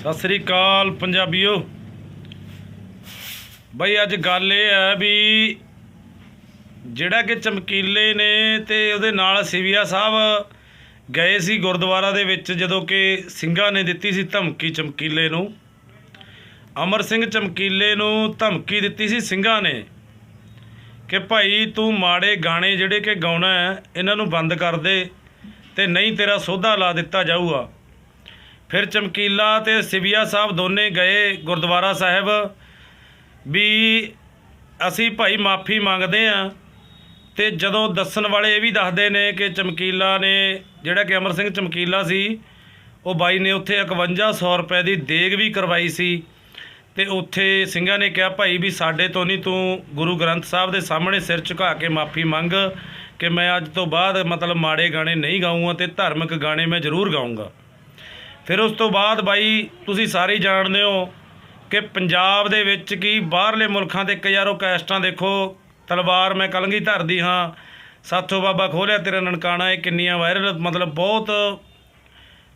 ਸਤਿ ਸ੍ਰੀ ਅਕਾਲ ਪੰਜਾਬੀਓ। ਬਈ ਅੱਜ ਗੱਲ ਇਹ ਹੈ ਵੀ ਜਿਹੜਾ ਕਿ ਚਮਕੀਲੇ ਨੇ ਤੇ ਉਹਦੇ ਨਾਲ ਸਿਵਿਆ ਸਾਹਿਬ ਗਏ ਸੀ ਗੁਰਦੁਆਰਾ ਦੇ ਵਿੱਚ ਜਦੋਂ ਕਿ ਸਿੰਘਾਂ ਨੇ ਦਿੱਤੀ ਸੀ ਧਮਕੀ ਚਮਕੀਲੇ ਨੂੰ। ਅਮਰ ਸਿੰਘ ਚਮਕੀਲੇ ਨੂੰ ਧਮਕੀ ਦਿੱਤੀ ਸੀ ਸਿੰਘਾਂ ਨੇ ਕਿ ਭਾਈ ਤੂੰ ਮਾੜੇ ਗਾਣੇ ਜਿਹੜੇ ਕਿ ਗਾਉਣਾ ਇਹਨਾਂ ਨੂੰ ਬੰਦ ਕਰ ਦੇ ਤੇ ਨਹੀਂ ਤੇਰਾ ਸੋਧਾ ਲਾ ਦਿੱਤਾ ਜਾਊਗਾ। ਫਿਰ ਚਮਕੀਲਾ ਤੇ ਸਿਵਿਆ ਸਾਹਿਬ ਦੋਨੇ ਗਏ ਗੁਰਦੁਆਰਾ ਸਾਹਿਬ ਵੀ ਅਸੀਂ ਭਾਈ ਮਾਫੀ ਮੰਗਦੇ ਆ ਤੇ ਜਦੋਂ ਦੱਸਣ ਵਾਲੇ ਇਹ ਵੀ ਦੱਸਦੇ ਨੇ ਕਿ ਚਮਕੀਲਾ ਨੇ, ਜਿਹੜਾ ਕਿ ਅਮਰ ਸਿੰਘ ਚਮਕੀਲਾ ਸੀ, ਉਹ ਬਾਈ ਨੇ ਉੱਥੇ 5100 ਰੁਪਏ ਦੀ ਦੇਗ ਵੀ ਕਰਵਾਈ ਸੀ ਤੇ ਉੱਥੇ ਸਿੰਘਾਂ ਨੇ ਕਿਹਾ, ਭਾਈ ਵੀ ਸਾਡੇ ਤੋਂ ਨਹੀਂ ਤੂੰ ਗੁਰੂ ਗ੍ਰੰਥ ਸਾਹਿਬ ਦੇ ਸਾਹਮਣੇ ਸਿਰ ਝੁਕਾ ਕੇ ਮਾਫੀ ਮੰਗ ਕਿ ਮੈਂ ਅੱਜ ਤੋਂ ਬਾਅਦ ਮਤਲਬ ਮਾੜੇ ਗਾਣੇ ਨਹੀਂ ਗਾਊਂਗਾ ਤੇ ਧਾਰਮਿਕ ਗਾਣੇ ਮੈਂ ਜ਼ਰੂਰ ਗਾਊਂਗਾ। ਫਿਰ ਉਸ ਤੋਂ ਬਾਅਦ ਬਾਈ, ਤੁਸੀਂ ਸਾਰੇ ਜਾਣਦੇ ਹੋ ਕਿ ਪੰਜਾਬ ਦੇ ਵਿੱਚ ਕੀ ਬਾਹਰਲੇ ਮੁਲਕਾਂ ਤੇ ਹਜ਼ਾਰੋਂ ਕੈਸਟਾਂ ਦੇਖੋ। ਤਲਵਾਰ ਮੈਂ ਕਲੰਗੀ ਧਰਦੀ ਹਾਂ। ਸਾਥੋਂ ਬਾਬਾ ਖੋਲਿਆ ਤੇਰਾ ਨਨਕਾਣਾ, ਇਹ ਕਿੰਨੀਆਂ ਵਾਇਰਲ ਮਤਲਬ ਬਹੁਤ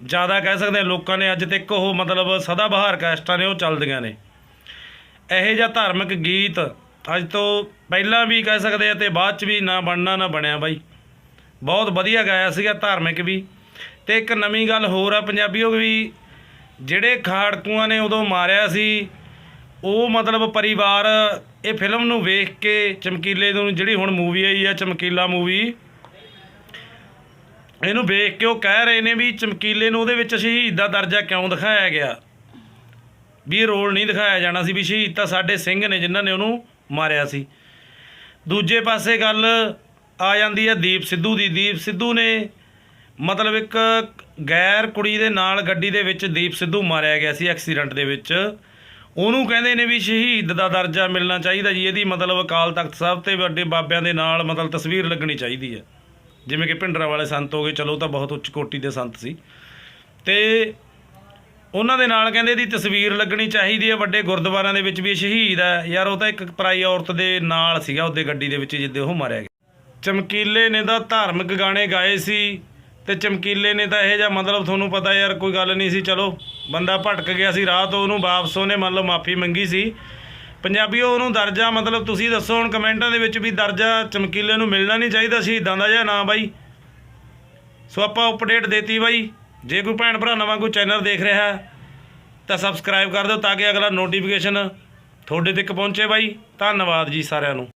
ਜ਼ਿਆਦਾ ਕਹਿ ਸਕਦੇ ਹਾਂ ਲੋਕਾਂ ਨੇ ਅੱਜ ਤੱਕ ਉਹ ਮਤਲਬ ਸਦਾ ਬਹਾਰ ਕੈਸਟਾਂ ਨੇ, ਉਹ ਚੱਲਦੀਆਂ ਨੇ। ਇਹੋ ਜਿਹਾ ਧਾਰਮਿਕ ਗੀਤ ਅੱਜ ਤੋਂ ਪਹਿਲਾਂ ਵੀ ਕਹਿ ਸਕਦੇ ਆ ਤੇ ਬਾਅਦ ਚ ਵੀ ਨਾ ਬਣਨਾ, ਨਾ ਬਣਿਆ ਬਾਈ। ਬਹੁਤ ਵਧੀਆ ਗਾਇਆ ਸੀਗਾ ਧਾਰਮਿਕ ਵੀ। ਤੇ ਇੱਕ ਨਵੀਂ ਗੱਲ ਹੋਰ ਆ ਪੰਜਾਬੀਓ ਵੀ, ਜਿਹੜੇ ਖਾੜਕੂਆਂ ਨੇ ਉਦੋਂ ਮਾਰਿਆ ਸੀ, ਉਹ ਮਤਲਬ ਪਰਿਵਾਰ ਇਹ ਫਿਲਮ ਨੂੰ ਵੇਖ ਕੇ ਚਮਕੀਲੇ ਨੂੰ, ਜਿਹੜੀ ਹੁਣ ਮੂਵੀ ਆਈ ਆ, ਚਮਕੀਲਾ ਮੂਵੀ ਇਹਨੂੰ ਵੇਖ ਕੇ ਉਹ ਕਹਿ ਰਹੇ ਨੇ ਵੀ ਚਮਕੀਲੇ ਨੂੰ ਉਹਦੇ ਵਿੱਚ ਸ਼ਹੀਦ ਦਾ ਦਰਜਾ ਕਿਉਂ ਦਿਖਾਇਆ ਗਿਆ? ਵੀ ਇਹ ਰੋਲ ਨਹੀਂ ਦਿਖਾਇਆ ਜਾਣਾ ਸੀ, ਵੀ ਸ਼ਹੀਦ ਤਾਂ ਸਾਡੇ ਸਿੰਘ ਨੇ ਜਿਨ੍ਹਾਂ ਨੇ ਉਹਨੂੰ ਮਾਰਿਆ ਸੀ। ਦੂਜੇ ਪਾਸੇ ਗੱਲ ਆ ਜਾਂਦੀ ਹੈ ਦੀਪ ਸਿੱਧੂ ਦੀ। ਦੀਪ ਸਿੱਧੂ ਨੇ ਮਤਲਬ ਇੱਕ ਗੈਰ ਕੁੜੀ ਦੇ ਨਾਲ ਗੱਡੀ ਦੇ ਵਿੱਚ ਦੀਪ ਸਿੱਧੂ ਮਾਰਿਆ ਗਿਆ ਸੀ ਐਕਸੀਡੈਂਟ ਦੇ ਵਿੱਚ। ਉਹਨੂੰ ਕਹਿੰਦੇ ਨੇ ਵੀ ਸ਼ਹੀਦ ਦਾ ਦਰਜਾ ਮਿਲਣਾ ਚਾਹੀਦਾ ਜੀ, ਇਹਦੀ ਮਤਲਬ ਅਕਾਲ ਤਖਤ ਸਾਹਿਬ ਤੇ ਵੱਡੇ ਬਾਬਿਆਂ ਦੇ ਨਾਲ ਮਤਲਬ ਤਸਵੀਰ ਲੱਗਣੀ ਚਾਹੀਦੀ ਹੈ। ਜਿਵੇਂ ਕਿ ਭਿੰਡਰਾਂ ਵਾਲੇ ਸੰਤ ਹੋ ਗਏ, ਚਲੋ ਉਹ ਤਾਂ ਬਹੁਤ ਉੱਚ ਕੋਟੀ ਦੇ ਸੰਤ ਸੀ। ਤੇ ਉਹਨਾਂ ਦੇ ਨਾਲ ਕਹਿੰਦੇ ਇਹਦੀ ਤਸਵੀਰ ਲੱਗਣੀ ਚਾਹੀਦੀ ਹੈ, ਵੱਡੇ ਗੁਰਦੁਆਰਿਆਂ ਦੇ ਵਿੱਚ ਵੀ ਸ਼ਹੀਦ ਹੈ। ਯਾਰ ਉਹ ਤਾਂ ਇੱਕ ਪਰਾਈ ਔਰਤ ਦੇ ਨਾਲ ਸੀਗਾ, ਉਹਦੇ ਗੱਡੀ ਦੇ ਵਿੱਚ ਜਿੱਦੇ ਉਹ ਮਾਰਿਆ ਗਿਆ। ਚਮਕੀਲੇ ਨੇ ਤਾਂ ਧਾਰਮਿਕ ਗਾਣੇ ਗਾਏ ਸੀ। ਤੇ ਚਮਕੀਲੇ ਨੇ ਤਾਂ ਇਹ ਜਿਹਾ ਮਤਲਬ ਤੁਹਾਨੂੰ ਪਤਾ ਯਾਰ, ਕੋਈ ਗੱਲ ਨਹੀਂ ਸੀ, ਚਲੋ, ਬੰਦਾ ਭਟਕ ਗਿਆ ਸੀ, ਰਾਹ ਤੋਂ ਉਹਨੂੰ ਵਾਪਸ ਉਹਨੇ ਮੰਨ ਲਓ ਮਾਫੀ ਮੰਗੀ ਸੀ। ਪੰਜਾਬੀਓ, ਉਹਨੂੰ ਦਰਜਾ, ਮਤਲਬ ਤੁਸੀਂ ਦੱਸੋ ਹੁਣ ਕਮੈਂਟਾਂ ਦੇ ਵਿੱਚ ਵੀ ਦਰਜਾ ਚਮਕੀਲੇ ਨੂੰ ਮਿਲਣਾ ਨਹੀਂ ਚਾਹੀਦਾ ਸੀ ਸ਼ਹੀਦਾਂ ਦਾ ਜਾਂ ਨਾ ਬਾਈ। ਸੋ ਆਪਾਂ ਅਪਡੇਟ ਦੇਤੀ ਬਾਈ। ਜੇ ਕੋਈ ਭੈਣ ਭਰਾ ਨਵਾਂ ਕੋਈ ਚੈਨਲ ਦੇਖ ਰਿਹਾ ਤਾਂ ਸਬਸਕ੍ਰਾਈਬ ਕਰ ਦਿਓ ਤਾਂ ਕਿ ਅਗਲਾ ਨੋਟੀਫਿਕੇਸ਼ਨ ਤੁਹਾਡੇ ਤੱਕ ਪਹੁੰਚੇ ਬਾਈ। ਧੰਨਵਾਦ ਜੀ ਸਾਰਿਆਂ ਨੂੰ।